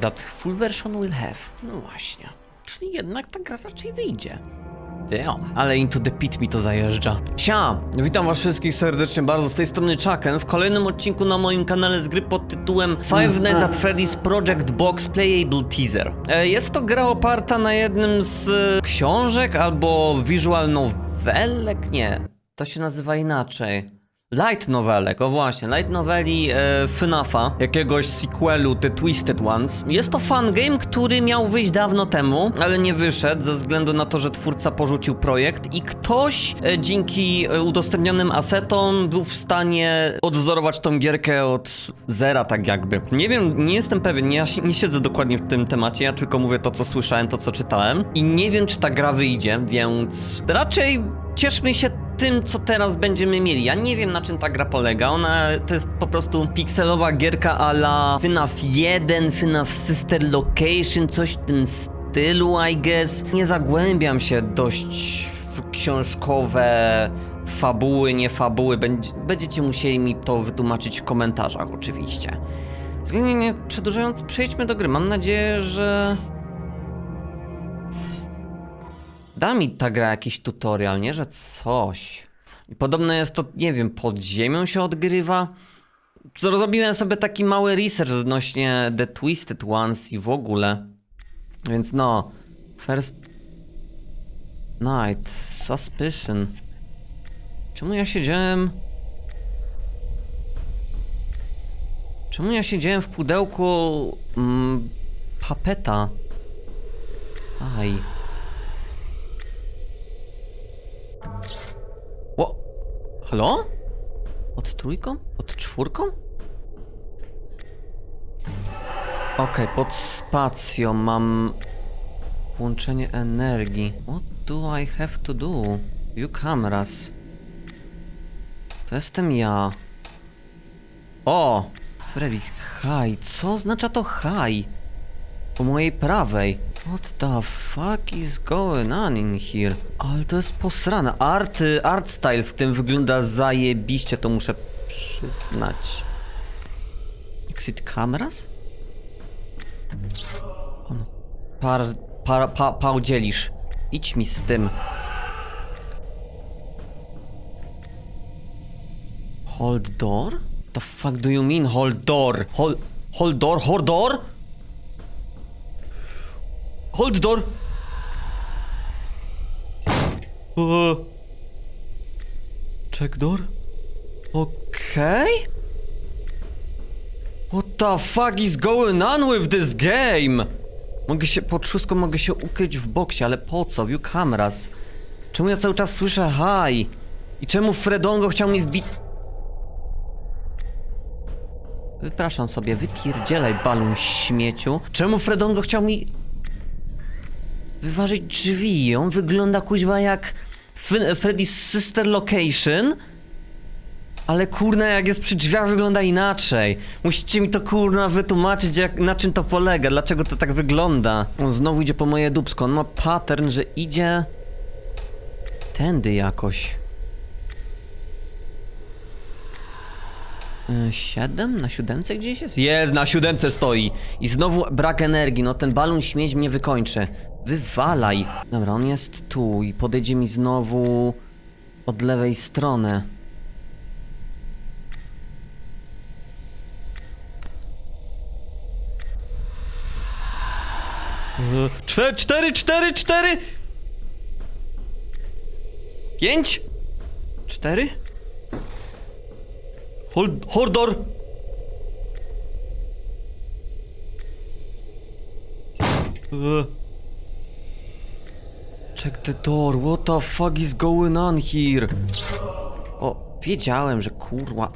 that full version will have. No właśnie. Czyli jednak ta gra raczej wyjdzie. Damn. Ale Into the Pit mi to zajeżdża. Sia! Witam was wszystkich serdecznie bardzo, z tej strony Chucken w kolejnym odcinku na moim kanale z gry pod tytułem Five Nights at Freddy's Project Box Playable Teaser. E, Jest to gra oparta na jednym z e, książek albo visual novelek? Nie, to się nazywa inaczej. Light novelek, o właśnie, light noveli e, FNAFa, jakiegoś sequelu The Twisted Ones. Jest to fan game, który miał wyjść dawno temu, ale nie wyszedł ze względu na to, że twórca porzucił projekt i ktoś e, dzięki e, udostępnionym asetom był w stanie odwzorować tą gierkę od zera, tak jakby. Nie wiem, nie jestem pewien, ja nie siedzę dokładnie w tym temacie, ja tylko mówię to, co słyszałem, to, co czytałem i nie wiem, czy ta gra wyjdzie, więc raczej cieszmy się tym, co teraz będziemy mieli. Ja nie wiem, na czym ta gra polega. Ona to jest po prostu pikselowa gierka a la FNAF 1, FNAF Sister Location, coś w tym stylu, I guess. Nie zagłębiam się dość w książkowe fabuły, nie fabuły. Będzie, będziecie musieli mi to wytłumaczyć w komentarzach, oczywiście. Względnie nie przedłużając, przejdźmy do gry. Mam nadzieję, że Da mi ta gra jakiś tutorial, nie? Że coś. I podobno jest to, nie wiem, pod ziemią się odgrywa. Zrobiłem sobie taki mały research odnośnie The Twisted Ones i w ogóle. Więc no. First Night. Suspicion. Czemu ja siedziałem... Czemu ja siedziałem w pudełku... Mm, papeta? Aj. Halo? Od trójką? Od czwórką? Okej, pod spacją mam włączenie energii. What do I have to do? View cameras. To jestem ja. O! Freddy's high. Co oznacza to high? Po mojej prawej. What the fuck is going on in here? Ale to jest posrane. Art, art style w tym wygląda zajebiście, to muszę przyznać. Exit cameras? On. Par, par, pa, paudzielisz. Idź mi z tym. Hold door? The fuck do you mean hold door? Hold, hold door? Hold door? Hold door! Uh, check door? Okay? What the fuck is going on with this game? Mogę się, pod szóstką mogę się ukryć w boksie, ale po co? View cameras. Czemu ja cały czas słyszę hi? I czemu Fredongo chciał mi wbić... Wypraszam sobie, wypierdzielaj balon śmieciu. Czemu Fredongo chciał mi wyważyć drzwi. On wygląda kuźwa jak Freddy's Sister Location. Ale kurna, jak jest przy drzwiach, wygląda inaczej. Musicie mi to kurna wytłumaczyć, jak, na czym to polega, dlaczego to tak wygląda. On znowu idzie po moje dubsko. On ma pattern, że idzie tędy jakoś. Y, Siedem? Na siódemce gdzieś jest? Jest, na siódemce stoi. I znowu brak energii, no ten balon śmieć mnie wykończy. Wywalaj. Dobra, on jest tu i podejdzie mi znowu od lewej strony. Cztery, cztery, cztery, cztery! Pięć? Cztery? Hold, hordor! Uh. Check the door, what the fuck is going on here? O, wiedziałem, że kurwa.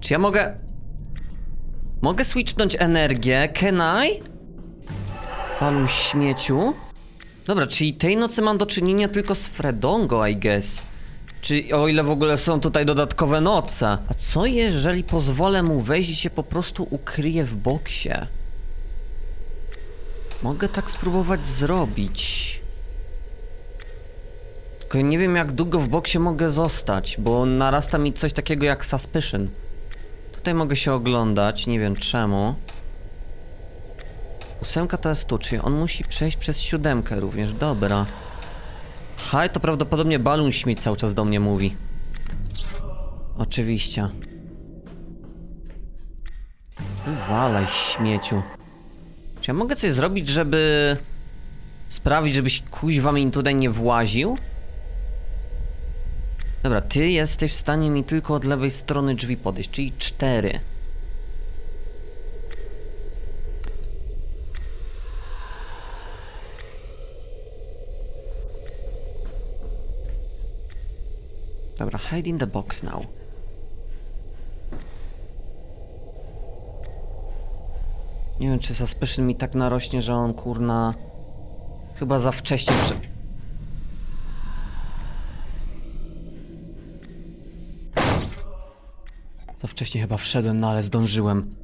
Czy ja mogę... Mogę switchnąć energię? Can I? Palu śmieciu? Dobra, czyli tej nocy mam do czynienia tylko z Fredongo, I guess. Czy o ile w ogóle są tutaj dodatkowe noce? A co jeżeli pozwolę mu wejść i się po prostu ukryje w boksie? Mogę tak spróbować zrobić. Tylko nie wiem jak długo w boksie mogę zostać, bo narasta mi coś takiego jak suspicion. Tutaj mogę się oglądać, nie wiem czemu. Ósemka to jest tu, czyli on musi przejść przez siódemkę również, dobra. Haj, to prawdopodobnie balun śmieć cały czas do mnie mówi. Oczywiście. Walaj śmieciu. Czy ja mogę coś zrobić, żeby sprawić, żebyś kuźwa mi tutaj nie właził? Dobra, ty jesteś w stanie mi tylko od lewej strony drzwi podejść, czyli cztery. Dobra, hide in the box now. Nie wiem, czy suspicion mi tak narośnie, że on kurna... Chyba za wcześnie prze... Za wcześnie chyba wszedłem, no ale zdążyłem.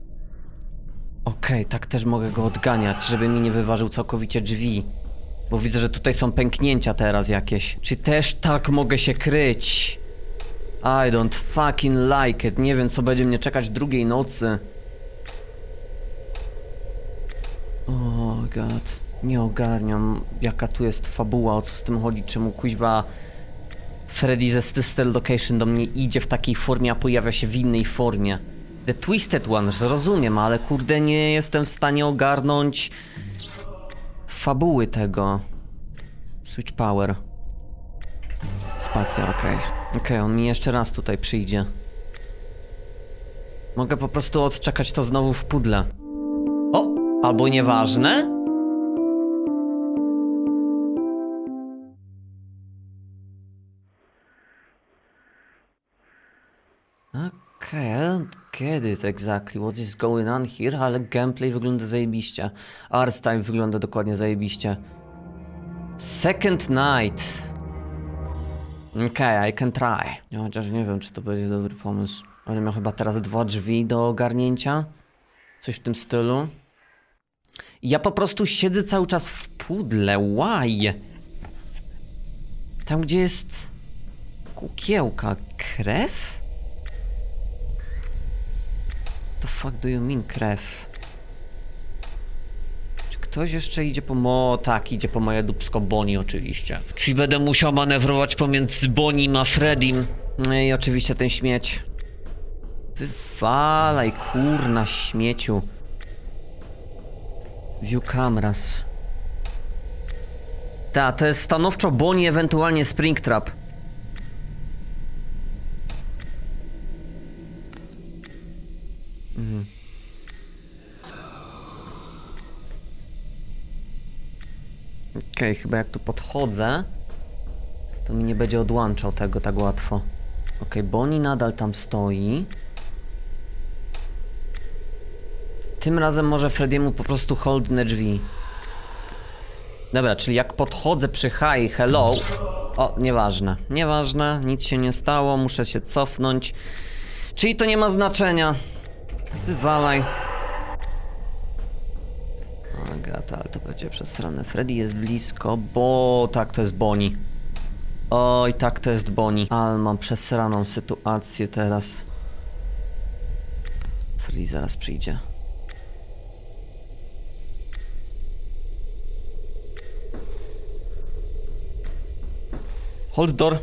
Okej, tak też mogę go odganiać, żeby mi nie wyważył całkowicie drzwi. Bo widzę, że tutaj są pęknięcia teraz jakieś. Czy też tak mogę się kryć? I don't fucking like it. Nie wiem, co będzie mnie czekać drugiej nocy. O oh god. Nie ogarniam, jaka tu jest fabuła, o co z tym chodzi, czemu kuźwa Freddy ze Sister Location do mnie idzie w takiej formie, a pojawia się w innej formie. The Twisted One, rozumiem, ale kurde nie jestem w stanie ogarnąć fabuły tego. Switch Power. Spacja, okej. Okej, on mi jeszcze raz tutaj przyjdzie. Mogę po prostu odczekać to znowu w pudle. O! Albo nieważne? Get it exactly what is going on here, ale gameplay wygląda zajebiście. Art style wygląda dokładnie zajebiście. Second night. Okej, I can try. Ja chociaż nie wiem, czy to będzie dobry pomysł. Ale miał chyba teraz dwa drzwi do ogarnięcia. Coś w tym stylu. Ja po prostu siedzę cały czas w pudle. Why? Tam, gdzie jest kukiełka. Krew? The fuck do you mean krew? Czy ktoś jeszcze idzie po mo... Tak, idzie po moje dubsko Boni oczywiście. Czyli będę musiał manewrować pomiędzy Bonim a Fredim. No i oczywiście ten śmieć. Wywalaj, kurna śmieciu. View cameras. Ta, to jest stanowczo Bonnie, ewentualnie Springtrap. Okej, chyba jak tu podchodzę, to mi nie będzie odłączał tego tak łatwo. Okej, Bonnie nadal tam stoi. Tym razem może Frediemu po prostu holdnę drzwi. Dobra, czyli jak podchodzę przy hi, hello... O, nieważne, nieważne, nic się nie stało, muszę się cofnąć. Czyli to nie ma znaczenia. Wywalaj. Agata, ale to będzie przez stronę. Freddy jest blisko, bo tak, to jest Bonnie. Oj, tak, to jest Bonnie. Ale mam przesraną sytuację teraz. Freddy zaraz przyjdzie. Hold door.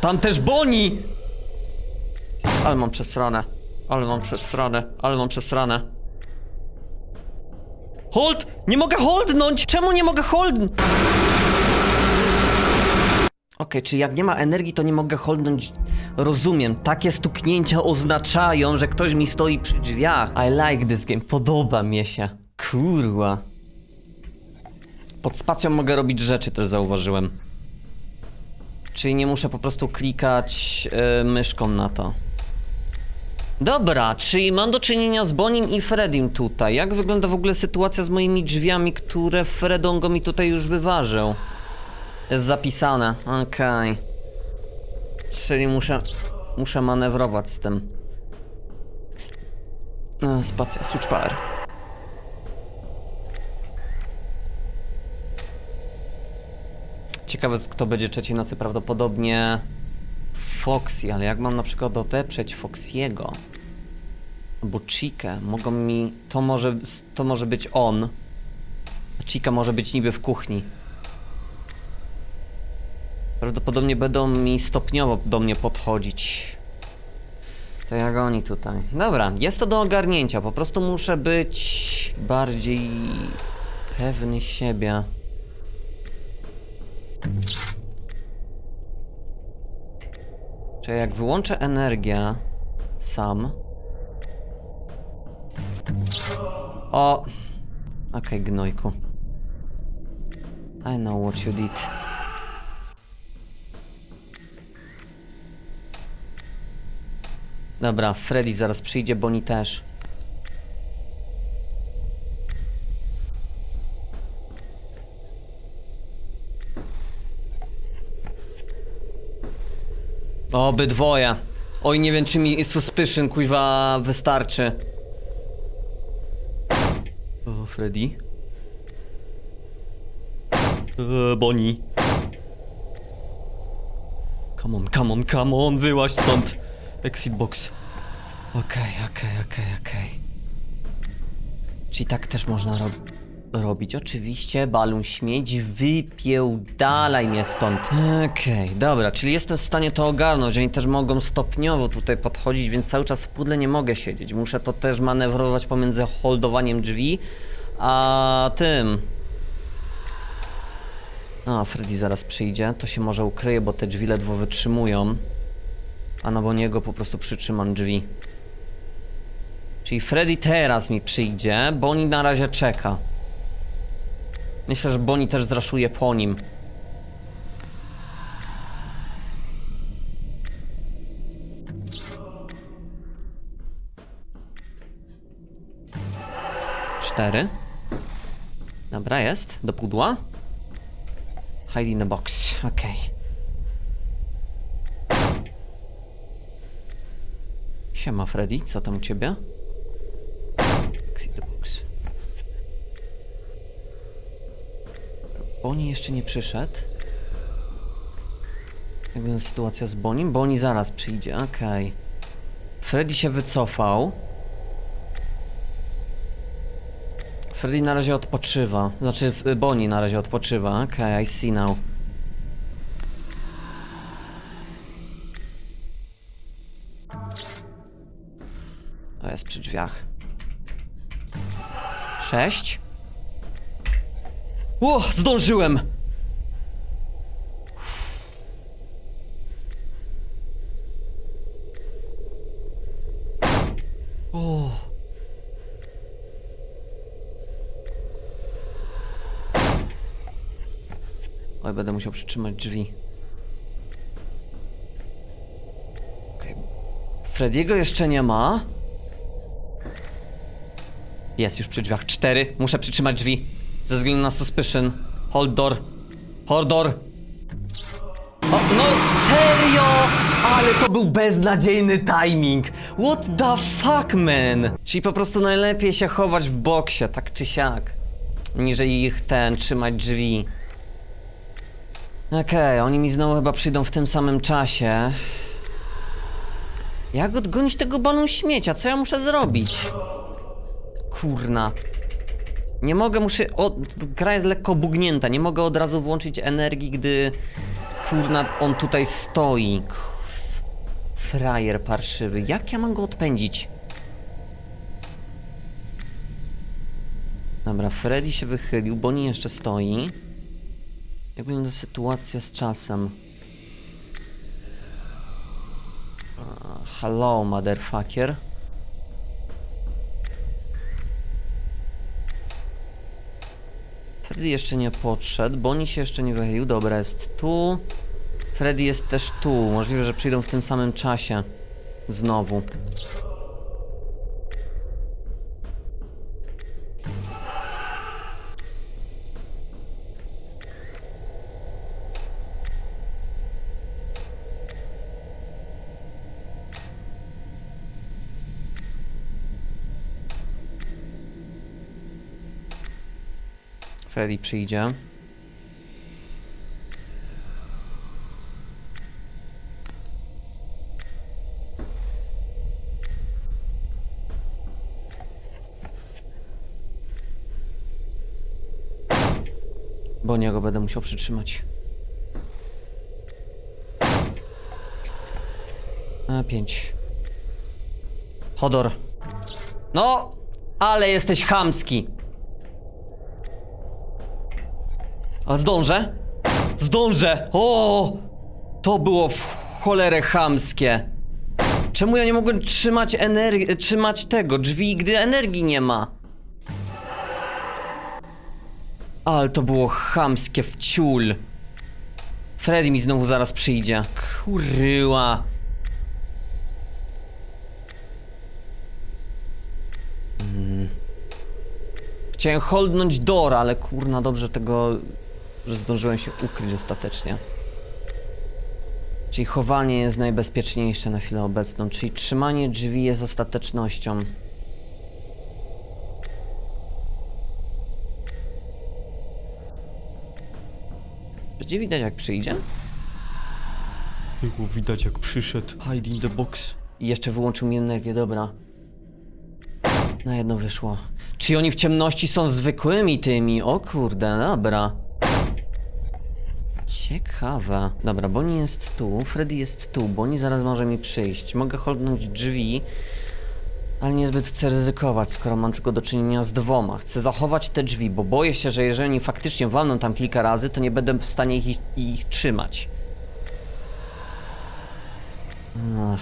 Tam też Bonnie! Ale mam przesrane. Ale mam przesrane. Ale mam przesrane. Hold! Nie mogę holdnąć! Czemu nie mogę holdnąć? Okej, czy jak nie ma energii, to nie mogę holdnąć. Rozumiem, takie stuknięcia oznaczają, że ktoś mi stoi przy drzwiach. I like this game, podoba mi się. Kurwa. Pod spacją mogę robić rzeczy, też zauważyłem. Czyli nie muszę po prostu klikać yy, myszką na to. Dobra, czyli mam do czynienia z Bonim i Fredim tutaj. Jak wygląda w ogóle sytuacja z moimi drzwiami, które Fredongo mi tutaj już wyważył? Jest zapisane, okej. Czyli muszę, muszę manewrować z tym. No, spacja, switch power. Ciekawe, kto będzie trzeciej nocy, prawdopodobnie Foxy, ale jak mam na przykład odeprzeć Foxiego? Albo Chikę. Mogą mi... To może, to może być on. A Chica może być niby w kuchni. Prawdopodobnie będą mi stopniowo do mnie podchodzić. To jak oni tutaj. Dobra, jest to do ogarnięcia. Po prostu muszę być bardziej pewny siebie. Czy jak wyłączę energię sam. O! Okej, gnojku. I know what you did. Dobra, Freddy zaraz przyjdzie, Bonnie też. Obydwoje. Oj, nie wiem, czy mi suspicion, kuźwa, wystarczy. O, Freddy. Eee, Bonnie. Come on, come on, come on, wyłaź stąd. Exit box. Okej, okej, okej, okej. Czyli tak też można ro robić. Oczywiście, balon śmieć, wypiełdalaj mnie stąd. Okej, dobra, czyli jestem w stanie to ogarnąć. Oni też mogą stopniowo tutaj podchodzić, więc cały czas w pudle nie mogę siedzieć. Muszę to też manewrować pomiędzy holdowaniem drzwi, a tym. A, Freddy zaraz przyjdzie. To się może ukryje, bo te drzwi ledwo wytrzymują. A na Boniego po prostu przytrzymam drzwi. Czyli Freddy teraz mi przyjdzie, Bonnie na razie czeka. Myślę, że Bonnie też zraszuje po nim. Cztery. Dobra, jest. Do pudła. Hide in the box. Okej. Siema Freddy, co tam u ciebie? Exit the box. Bonnie jeszcze nie przyszedł. Jak wygląda sytuacja z Bonim? Bonnie zaraz przyjdzie, okej. Freddy się wycofał. Freddy na razie odpoczywa. Znaczy, Bonnie na razie odpoczywa. Okej, I see now. O, jest przy drzwiach. Sześć. O, zdążyłem! O. Oj, będę musiał przytrzymać drzwi. Frediego jeszcze nie ma. Jest już przy drzwiach. Cztery. Muszę przytrzymać drzwi. Ze względu na suspicion. Hold door. Hold door. O, no serio! Ale to był beznadziejny timing. What the fuck, man? Czyli po prostu najlepiej się chować w boksie, tak czy siak. Niżeli ich ten, trzymać drzwi. Okej, oni mi znowu chyba przyjdą w tym samym czasie. Jak odgonić tego balon śmiecia? Co ja muszę zrobić? Kurna. Nie mogę, muszę. O, gra jest lekko bugnięta. Nie mogę od razu włączyć energii, gdy. Kurna, on tutaj stoi. Frajer parszywy. Jak ja mam go odpędzić? Dobra, Freddy się wychylił, Bonnie jeszcze stoi. Jak wygląda sytuacja z czasem? Hello, motherfucker. Freddy jeszcze nie podszedł, Bonnie się jeszcze nie wychylił. Dobra, jest tu. Freddy jest też tu. Możliwe, że przyjdą w tym samym czasie. Znowu. jeżeli przyjdzie. Bo niego będę musiał przytrzymać. A, pięć. Hodor. No, ale jesteś chamski. Ale zdążę? Zdążę! O! To było w cholerę chamskie. Czemu ja nie mogłem trzymać energii, trzymać tego drzwi, gdy energii nie ma? Ale to było chamskie w ciul. Freddy mi znowu zaraz przyjdzie. Kuryła. Mm. Chciałem holdnąć Dora, ale kurna dobrze tego, że zdążyłem się ukryć ostatecznie. Czyli chowanie jest najbezpieczniejsze na chwilę obecną, czyli trzymanie drzwi jest ostatecznością. Będzie widać jak przyjdzie? Było widać jak przyszedł. Hide in the box. I jeszcze wyłączył mi energię, dobra. Na jedno wyszło. Czy oni w ciemności są zwykłymi tymi? O kurde, dobra. Ciekawe. Dobra, Bonnie jest tu, Freddy jest tu, Bonnie zaraz może mi przyjść. Mogę holdnąć drzwi, ale niezbyt chcę ryzykować, skoro mam tylko do czynienia z dwoma. Chcę zachować te drzwi, bo boję się, że jeżeli faktycznie walną tam kilka razy, to nie będę w stanie ich, ich trzymać. Ach.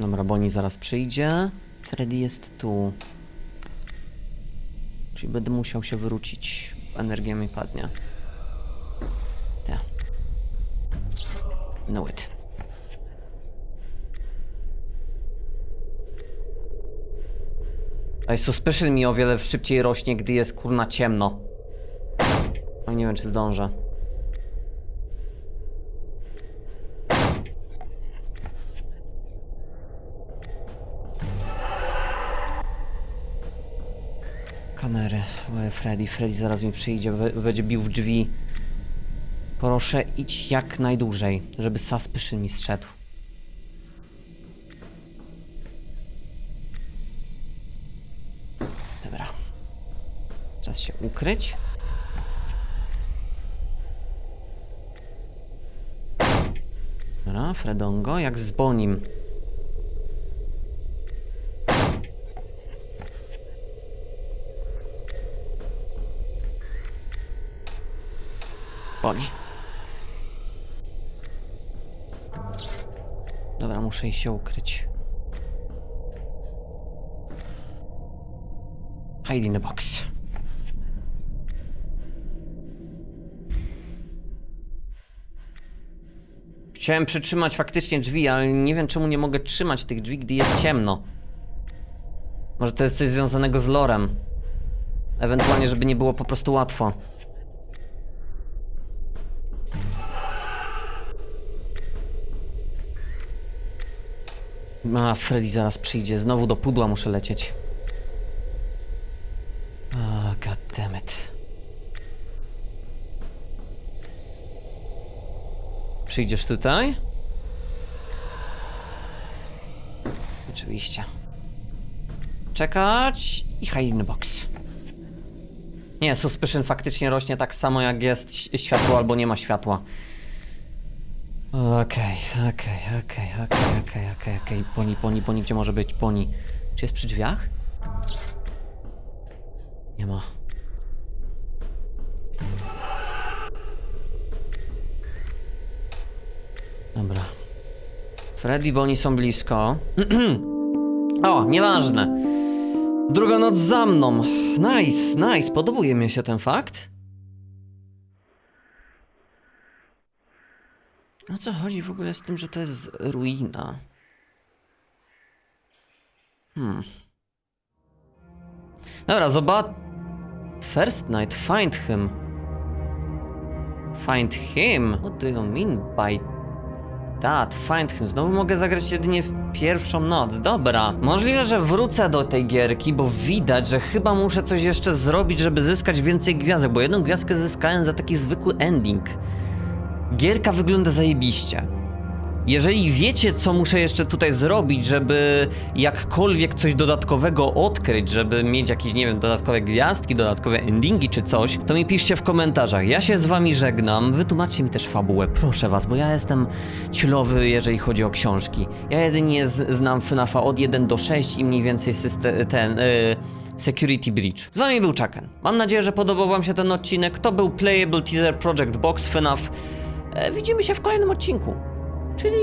Dobra, Bonnie zaraz przyjdzie. Freddy jest tu. Czyli będę musiał się wrócić. Energia mi padnie. Ja. No it. Ej, suspicion mi o wiele szybciej rośnie, gdy jest kurna ciemno. No nie wiem, czy zdążę. Freddy, Freddy zaraz mi przyjdzie, będzie bił w drzwi. Proszę, idź jak najdłużej, żeby suspicion mi zszedł. Dobra. Czas się ukryć. Dobra, Fredongo, jak z Bonim. Dobra, muszę się ukryć. Hide in the box. Chciałem przytrzymać faktycznie drzwi, ale nie wiem czemu nie mogę trzymać tych drzwi, gdy jest ciemno. Może to jest coś związanego z lorem. Ewentualnie, żeby nie było po prostu łatwo. A, Freddy zaraz przyjdzie. Znowu do pudła muszę lecieć. A, goddammit. Przyjdziesz tutaj? Oczywiście. Czekać i hide box. Nie, suspicion faktycznie rośnie tak samo jak jest światło albo nie ma światła. Okej, okej, okej, okej, okej, okej, okej. Poni, poni, poni, gdzie może być poni? Czy jest przy drzwiach? Nie ma. Dobra. Freddy i Bonnie są blisko. o, nieważne. Druga noc za mną. Nice, nice. Podobuje mi się ten fakt. Co chodzi w ogóle z tym, że to jest ruina? Hmm. Dobra, zobacz. First night, find him. Find him? What do you mean by that? Find him. Znowu mogę zagrać jedynie w pierwszą noc. Dobra. Możliwe, że wrócę do tej gierki, bo widać, że chyba muszę coś jeszcze zrobić, żeby zyskać więcej gwiazdek, bo jedną gwiazdkę zyskałem za taki zwykły ending. Gierka wygląda zajebiście. Jeżeli wiecie, co muszę jeszcze tutaj zrobić, żeby jakkolwiek coś dodatkowego odkryć, żeby mieć jakieś, nie wiem, dodatkowe gwiazdki, dodatkowe endingi czy coś, to mi piszcie w komentarzach. Ja się z wami żegnam. Wytłumaczcie mi też fabułę, proszę was, bo ja jestem ciulowy, jeżeli chodzi o książki. Ja jedynie znam FNAFa od 1 do 6 i mniej więcej system, ten... Yy, Security Breach. Z wami był Chucken. Mam nadzieję, że podobał wam się ten odcinek. To był Playable Teaser Project Box FNAF. E, widzimy się w kolejnym odcinku. Czyli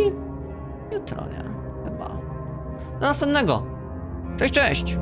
jutro, nie? Chyba. Do następnego. Cześć, cześć!